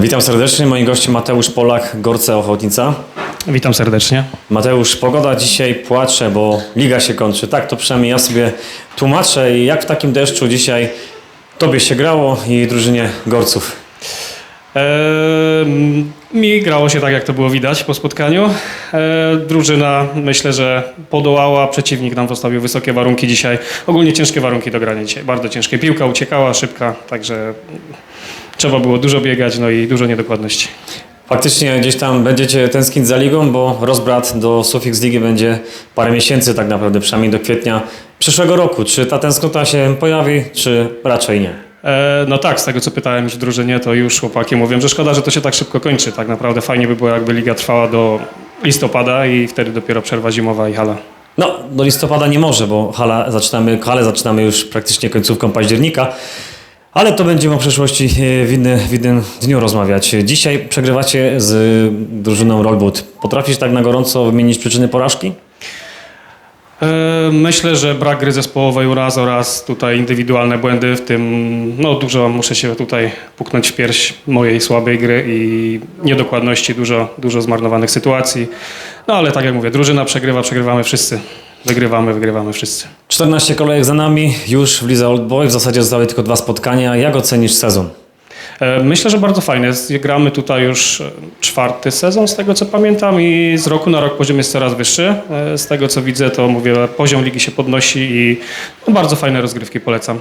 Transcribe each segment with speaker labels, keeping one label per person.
Speaker 1: Witam serdecznie. Moim gościem Mateusz Polak, Gorce Ochotnica.
Speaker 2: Witam serdecznie.
Speaker 1: Mateusz, pogoda dzisiaj płacze, bo liga się kończy. Tak to przynajmniej ja sobie tłumaczę. I jak w takim deszczu dzisiaj tobie się grało i drużynie Gorców?
Speaker 2: Eee, mi grało się tak, jak to było widać po spotkaniu. Eee, drużyna myślę, że podołała. Przeciwnik nam postawił wysokie warunki dzisiaj. Ogólnie ciężkie warunki do grania dzisiaj. Bardzo ciężkie. Piłka uciekała, szybka, także trzeba było dużo biegać, no i dużo niedokładności.
Speaker 1: Faktycznie gdzieś tam będziecie tęsknić za ligą, bo rozbrat do Sufix Ligi będzie parę miesięcy tak naprawdę, przynajmniej do kwietnia przyszłego roku. Czy ta tęsknota się pojawi, czy raczej nie?
Speaker 2: E, No tak, z tego co pytałem już w drużynie, to już chłopaki mówią, że szkoda, że to się tak szybko kończy. Tak naprawdę fajnie by było, jakby liga trwała do listopada i wtedy dopiero przerwa zimowa i hala.
Speaker 1: No, do listopada nie może, bo hala zaczynamy, halę zaczynamy już praktycznie końcówką października. Ale to będziemy o przeszłości e, w, inny, w innym dniu rozmawiać. Dzisiaj przegrywacie z drużyną Rollboot. Potrafisz tak na gorąco wymienić przyczyny porażki?
Speaker 2: E, Myślę, że brak gry zespołowej uraz oraz tutaj indywidualne błędy, w tym no dużo muszę się tutaj puknąć w pierś mojej słabej gry i niedokładności, dużo, dużo zmarnowanych sytuacji. No ale tak jak mówię, drużyna przegrywa, przegrywamy wszyscy. Wygrywamy, wygrywamy wszyscy.
Speaker 1: 14 kolejek za nami, już w Lidze Old Boy. W zasadzie zostały tylko dwa spotkania. Jak ocenisz sezon?
Speaker 2: E, Myślę, że bardzo fajne. Gramy tutaj już e, czwarty sezon, z tego co pamiętam, i z roku na rok poziom jest coraz wyższy. E, Z tego co widzę, to mówię, poziom ligi się podnosi i no, bardzo fajne rozgrywki polecam.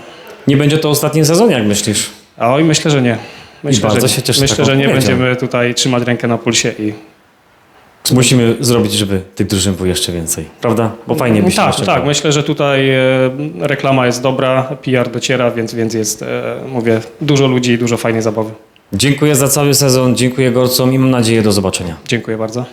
Speaker 1: Nie będzie to ostatni sezon, jak myślisz?
Speaker 2: Oj, myślę, że nie. Myślę,
Speaker 1: bardzo
Speaker 2: że,
Speaker 1: się cieszę
Speaker 2: Myślę, że nie
Speaker 1: odpowiedzią.
Speaker 2: będziemy tutaj trzymać rękę na pulsie i.
Speaker 1: Musimy zrobić, żeby tych drużyn było jeszcze więcej, prawda? Bo fajnie by się
Speaker 2: Tak,
Speaker 1: jeszcze
Speaker 2: tak. Myślę, że tutaj e, reklama jest dobra, PR dociera, więc, więc jest, e, mówię, dużo ludzi i dużo fajnej zabawy.
Speaker 1: Dziękuję za cały sezon, dziękuję Gorcom i mam nadzieję do zobaczenia.
Speaker 2: Dziękuję bardzo.